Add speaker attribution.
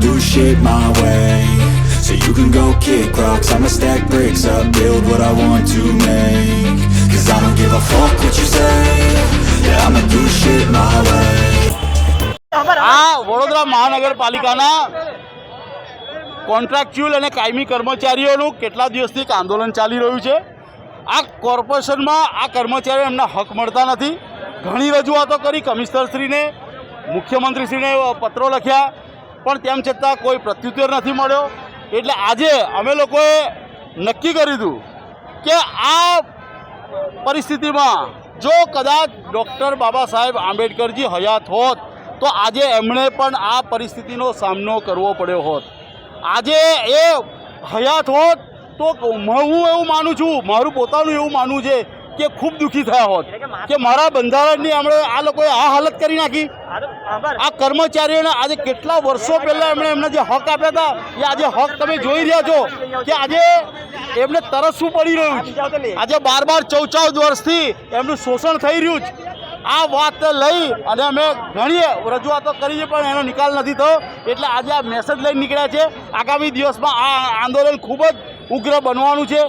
Speaker 1: Do shit my way So you can go kick rocks I'ma stack bricks up, build what I want to make Cause I don't give a fuck what you say Yeah, I'ma do shit my way
Speaker 2: આ વડોદરા મહાનગરપાલિકાના contractual અને કાયમી કર્મચારીઓનું કેટલા દિવસથી એક આંદોલન ચાલી રહ્યું છે આ કોર્પોરેશનમાં આ કર્મચારીઓ એમના હક મળતા નથી ઘણી રજૂઆતો કરી કમિશનરશ્રીને મુખ્યમંત્રીશ્રીને પત્રો લખ્યા પણ તેમ છતાં કોઈ પ્રત્યુત્તર નથી મળ્યો. એટલે આજે અમે લોકોએ નક્કી કર્યું દીધું કે આ પરિસ્થિતિમાં જો કદાચ ડૉક્ટર બાબા સાહેબ આંબેડકરજી હયાત હોત, તો આજે એમણે પણ આ પરિસ્થિતિનો સામનો કરવો પડ્યો હોત. આજે એ હયાત હોત તો હું એવું માનું છું, મારું પોતાનું એવું માનવું છે કે ખૂબ દુઃખી થયા હોત. કે મારા બંધારણની હમણે આ લોકોએ આ હાલત કરી નાખી. આ કર્મચારીઓને આજે કેટલા વર્ષો પહેલાં એમણે એમને જે હક આપ્યા હતા એ આજે હક તમે જોઈ રહ્યા છો કે આજે એમને તરસવું પડી રહ્યું છે. આજે બાર બાર ચૌદ વર્ષથી એમનું શોષણ થઈ રહ્યું છે. આ વાત લઈ અને અમે ઘણી રજૂઆતો કરી છે પણ એનો નિકાલ નથી થયો. એટલે આજે આ મેસેજ લઈને નીકળ્યા છે. આગામી દિવસમાં આ આંદોલન ખૂબ જ ઉગ્ર બનવાનું છે.